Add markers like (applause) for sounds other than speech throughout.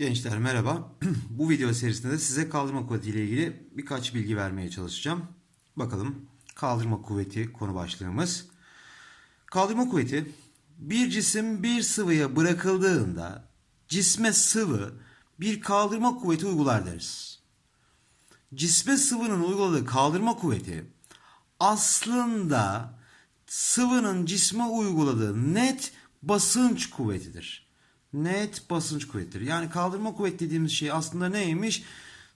Gençler merhaba. (clears throat) Bu video serisinde de size kaldırma kuvveti ile ilgili birkaç bilgi vermeye çalışacağım. Bakalım kaldırma kuvveti konu başlığımız. Kaldırma kuvveti bir cisim bir sıvıya bırakıldığında cisme sıvı bir kaldırma kuvveti uygular deriz. Cisme sıvının uyguladığı kaldırma kuvveti aslında sıvının cisme uyguladığı net basınç kuvvetidir. Net basınç kuvvetidir. Yani kaldırma kuvveti dediğimiz şey aslında neymiş?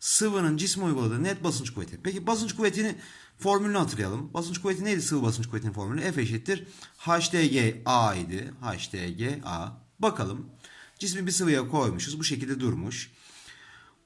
Sıvının cisme uyguladığı net basınç kuvveti. Peki basınç kuvvetini formülünü hatırlayalım. Basınç kuvveti neydi sıvı basınç kuvvetinin formülü? F eşittir. HDG A idi. HDG A. Bakalım. Cismi bir sıvıya koymuşuz. Bu şekilde durmuş.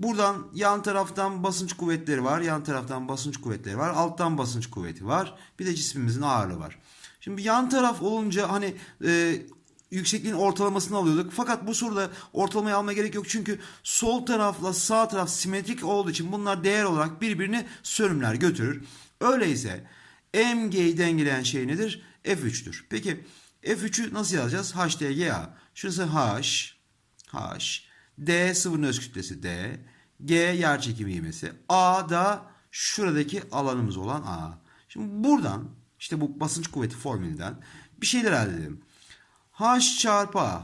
Buradan yan taraftan basınç kuvvetleri var. Yan taraftan basınç kuvvetleri var. Alttan basınç kuvveti var. Bir de cismimizin ağırlığı var. Şimdi yan taraf olunca hani e, yüksekliğin ortalamasını alıyorduk. Fakat bu soruda ortalamayı almaya gerek yok. Çünkü sol tarafla sağ taraf simetrik olduğu için bunlar değer olarak birbirini sönümler götürür. Öyleyse MG'yi dengeleyen şey nedir? F3'tür. Peki F3'ü nasıl yazacağız? HDGA. Şurası H. H. D sıvının öz kütlesi D. G yer çekimi ivmesi. A da şuradaki alanımız olan A. Şimdi buradan işte bu basınç kuvveti formülünden bir şeyler elde edelim. H çarpı A.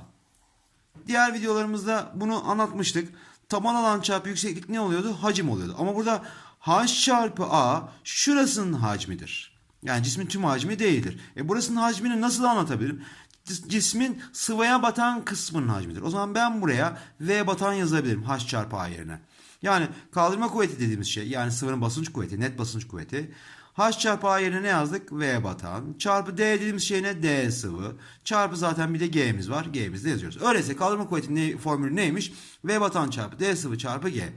Diğer videolarımızda bunu anlatmıştık. Taban alan çarpı yükseklik ne oluyordu? Hacim oluyordu. Ama burada H çarpı A şurasının hacmidir. Yani cismin tüm hacmi değildir. E burasının hacmini nasıl anlatabilirim? Cis- Cismin sıvaya batan kısmının hacmidir. O zaman ben buraya V batan yazabilirim H çarpı A yerine. Yani kaldırma kuvveti dediğimiz şey yani sıvının basınç kuvveti, net basınç kuvveti. H çarpı A yerine ne yazdık? V batan. Çarpı D dediğimiz şey ne? D sıvı. Çarpı zaten bir de G'miz var. G'mizi de yazıyoruz. Öyleyse kaldırma kuvvetinin formülü neymiş? V batan çarpı D sıvı çarpı G.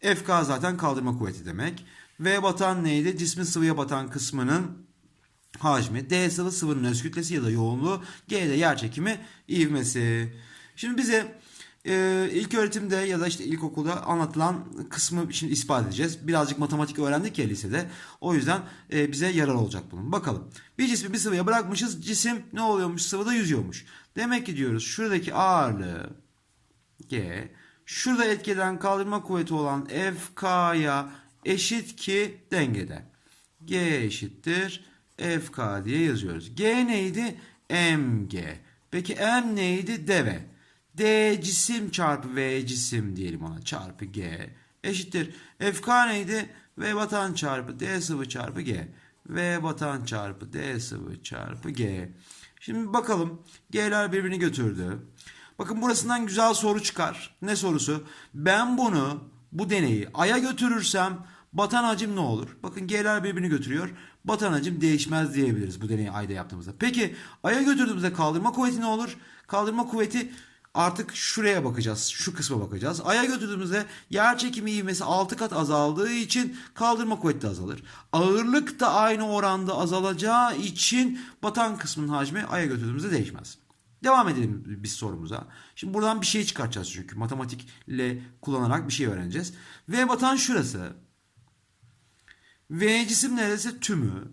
FK zaten kaldırma kuvveti demek. V batan neydi? Cismin sıvıya batan kısmının hacmi. D sıvı sıvının öz kütlesi ya da yoğunluğu. G de yer çekimi ivmesi. Şimdi bize e, ilk öğretimde ya da işte ilkokulda anlatılan kısmı şimdi ispat edeceğiz. Birazcık matematik öğrendik ya lisede. O yüzden e, bize yarar olacak bunun. Bakalım. Bir cismi bir sıvıya bırakmışız. Cisim ne oluyormuş? Sıvıda yüzüyormuş. Demek ki diyoruz şuradaki ağırlığı G şurada etkeden kaldırma kuvveti olan FK'ya eşit ki dengede. G eşittir FK diye yazıyoruz. G neydi? MG. Peki M neydi? Deve. D cisim çarpı V cisim diyelim ona çarpı G eşittir. FK neydi? V batan çarpı D sıvı çarpı G. V batan çarpı D sıvı çarpı G. Şimdi bakalım G'ler birbirini götürdü. Bakın burasından güzel soru çıkar. Ne sorusu? Ben bunu bu deneyi Ay'a götürürsem batan hacim ne olur? Bakın G'ler birbirini götürüyor. Batan hacim değişmez diyebiliriz bu deneyi Ay'da yaptığımızda. Peki Ay'a götürdüğümüzde kaldırma kuvveti ne olur? Kaldırma kuvveti artık şuraya bakacağız. Şu kısma bakacağız. Ay'a götürdüğümüzde yer çekimi ivmesi 6 kat azaldığı için kaldırma kuvveti azalır. Ağırlık da aynı oranda azalacağı için batan kısmının hacmi Ay'a götürdüğümüzde değişmez. Devam edelim biz sorumuza. Şimdi buradan bir şey çıkartacağız çünkü matematikle kullanarak bir şey öğreneceğiz. V batan şurası. V cisim neresi? Tümü.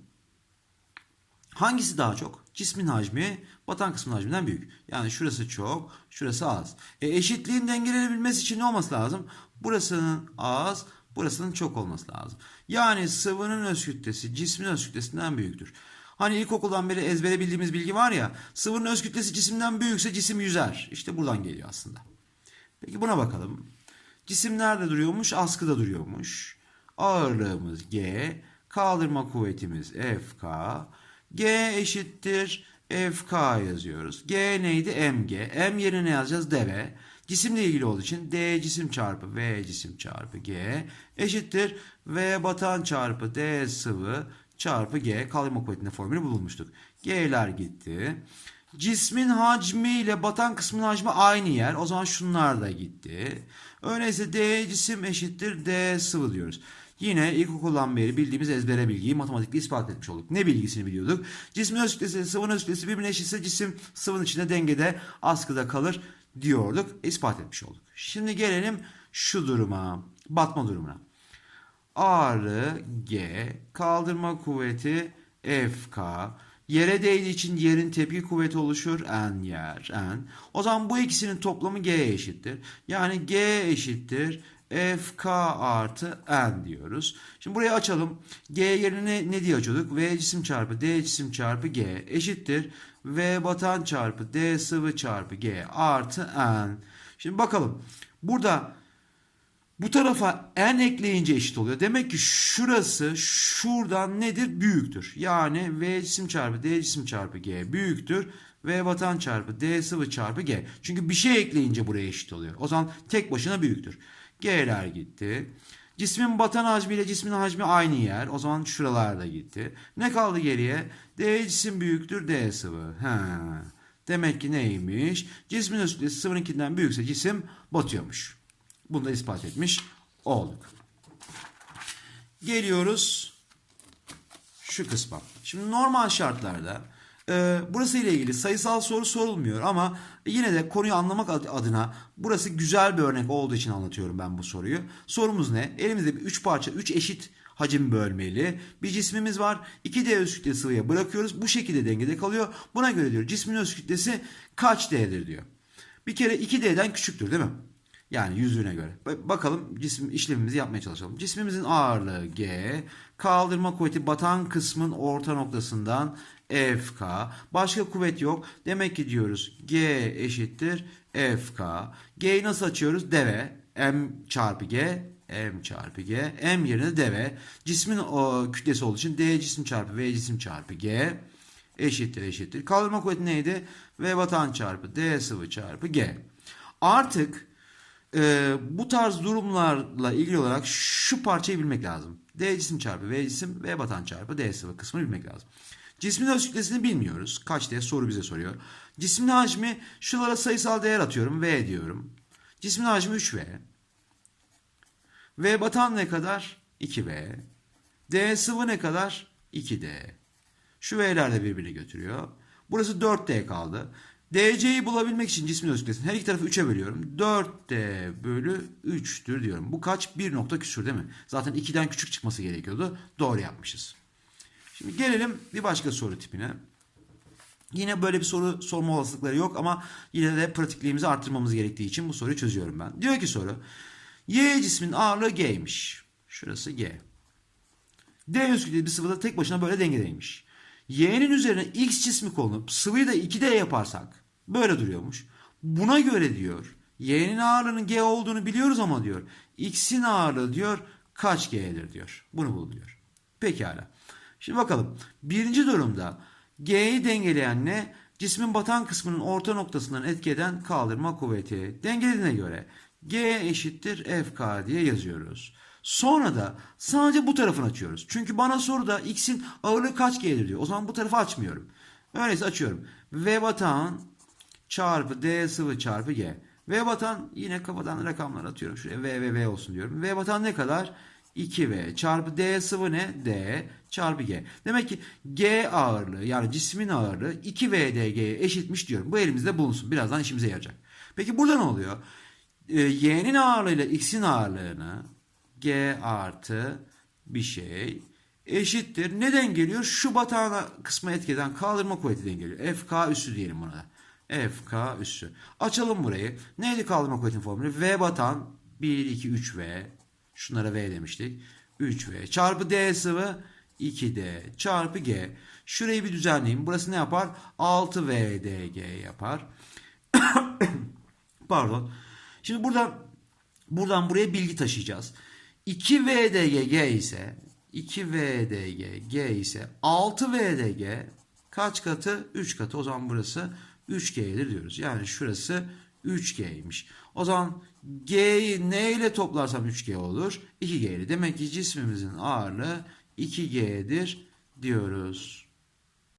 Hangisi daha çok? Cismin hacmi batan kısmın hacminden büyük. Yani şurası çok, şurası az. E eşitliğin dengelenebilmesi için ne olması lazım? Burasının az, burasının çok olması lazım. Yani sıvının öz kütlesi cismin öz kütlesinden büyüktür. Hani ilkokuldan beri ezbere bildiğimiz bilgi var ya, sıvının öz kütlesi cisimden büyükse cisim yüzer. İşte buradan geliyor aslında. Peki buna bakalım. Cisim nerede duruyormuş? Askıda duruyormuş. Ağırlığımız G, kaldırma kuvvetimiz FK. G eşittir FK yazıyoruz. G neydi? MG. M yerine ne yazacağız? Deve. Cisimle ilgili olduğu için D cisim çarpı V cisim çarpı G eşittir V batan çarpı D sıvı çarpı G kaldırma kuvvetinde formülü bulmuştuk. G'ler gitti. Cismin hacmi ile batan kısmın hacmi aynı yer. O zaman şunlar da gitti. Öyleyse D cisim eşittir D sıvı diyoruz. Yine ilkokuldan beri bildiğimiz ezbere bilgiyi matematikle ispat etmiş olduk. Ne bilgisini biliyorduk? Cismin öz kütlesi, sıvının öz kütlesi birbirine eşitse cisim sıvının içinde dengede askıda kalır diyorduk. İspat etmiş olduk. Şimdi gelelim şu duruma. Batma durumuna. Ağırlığı G, kaldırma kuvveti FK. Yere değdiği için yerin tepki kuvveti oluşur. N yer. N. O zaman bu ikisinin toplamı G eşittir. Yani G eşittir. FK artı N diyoruz. Şimdi burayı açalım. G yerine ne diye açıyorduk? V cisim çarpı D cisim çarpı G eşittir. V batan çarpı D sıvı çarpı G artı N. Şimdi bakalım. Burada bu tarafa n ekleyince eşit oluyor. Demek ki şurası şuradan nedir? Büyüktür. Yani v cisim çarpı d cisim çarpı g büyüktür. V batan çarpı d sıvı çarpı g. Çünkü bir şey ekleyince buraya eşit oluyor. O zaman tek başına büyüktür. G'ler gitti. Cismin batan hacmi ile cismin hacmi aynı yer. O zaman şuralarda gitti. Ne kaldı geriye? D cisim büyüktür D sıvı. Ha. Demek ki neymiş? Cismin öz kütlesi sıvınınkinden büyükse cisim batıyormuş. Bunu da ispat etmiş olduk. Geliyoruz şu kısma. Şimdi normal şartlarda e, burası ile ilgili sayısal soru sorulmuyor ama yine de konuyu anlamak ad- adına burası güzel bir örnek olduğu için anlatıyorum ben bu soruyu. Sorumuz ne? Elimizde bir 3 parça 3 eşit hacim bölmeli bir cismimiz var. 2D öz kütle sıvıya bırakıyoruz. Bu şekilde dengede kalıyor. Buna göre diyor cismin öz kütlesi kaç D'dir diyor. Bir kere 2D'den küçüktür değil mi? Yani yüzüğüne göre. Ba- Bakalım cisim işlemimizi yapmaya çalışalım. Cismimizin ağırlığı G. Kaldırma kuvveti batan kısmın orta noktasından FK. Başka kuvvet yok. Demek ki diyoruz G eşittir FK. G'yi nasıl açıyoruz? Deve. M çarpı G. M çarpı G. M yerine deve. Cismin o, kütlesi olduğu için D cisim çarpı V cisim çarpı G eşittir eşittir. Kaldırma kuvveti neydi? V batan çarpı D sıvı çarpı G. Artık e, bu tarz durumlarla ilgili olarak şu parçayı bilmek lazım. D cisim çarpı V cisim V batan çarpı D sıvı kısmını bilmek lazım. Cismin öz kütlesini bilmiyoruz. Kaç diye soru bize soruyor. Cismin hacmi şulara sayısal değer atıyorum. V diyorum. Cismin hacmi 3V. V batan ne kadar? 2V. D sıvı ne kadar? 2D. Şu V'ler de birbirini götürüyor. Burası 4D kaldı. DC'yi bulabilmek için cismin öz kütlesini her iki tarafı 3'e bölüyorum. 4D bölü 3'tür diyorum. Bu kaç? 1 nokta küsür değil mi? Zaten 2'den küçük çıkması gerekiyordu. Doğru yapmışız. Şimdi gelelim bir başka soru tipine. Yine böyle bir soru sorma olasılıkları yok ama yine de pratikliğimizi arttırmamız gerektiği için bu soruyu çözüyorum ben. Diyor ki soru. Y cismin ağırlığı G'ymiş. Şurası G. D kütleli bir sıvıda tek başına böyle dengedeymiş. Y'nin üzerine X cismi konup sıvıyı da 2D yaparsak böyle duruyormuş. Buna göre diyor Y'nin ağırlığının G olduğunu biliyoruz ama diyor X'in ağırlığı diyor kaç G'dir diyor. Bunu bul diyor. Pekala. Şimdi bakalım. Birinci durumda G'yi dengeleyen ne? Cismin batan kısmının orta noktasından etki eden kaldırma kuvveti. Dengelediğine göre G eşittir FK diye yazıyoruz. Sonra da sadece bu tarafını açıyoruz. Çünkü bana soruda X'in ağırlığı kaç G'dir diyor. O zaman bu tarafı açmıyorum. Öyleyse açıyorum. V batan çarpı D sıvı çarpı G. V batan yine kafadan rakamlar atıyorum. Şuraya V ve V olsun diyorum. V batan ne kadar? 2V çarpı D sıvı ne? D çarpı G. Demek ki G ağırlığı yani cismin ağırlığı 2VDG'ye eşitmiş diyorum. Bu elimizde bulunsun. Birazdan işimize yarayacak. Peki burada ne oluyor? Ee, Y'nin ağırlığıyla X'in ağırlığını G artı bir şey eşittir. Neden geliyor? Şu batağına kısma etkeden kaldırma kuvvetinden geliyor. FK üssü diyelim buna da. FK üssü. Açalım burayı. Neydi kaldırma kuvvetinin formülü? V batan 1, 2, 3V. Şunlara V demiştik. 3V çarpı D sıvı 2D çarpı G. Şurayı bir düzenleyeyim. Burası ne yapar? 6VDG yapar. (coughs) Pardon. Şimdi buradan buradan buraya bilgi taşıyacağız. 2VDG G ise 2VDG G ise 6VDG kaç katı? 3 katı. O zaman burası 3G'dir diyoruz. Yani şurası 3G'ymiş. O zaman G'yi ne ile toplarsam 3G olur? 2G ile. Demek ki cismimizin ağırlığı 2G'dir diyoruz.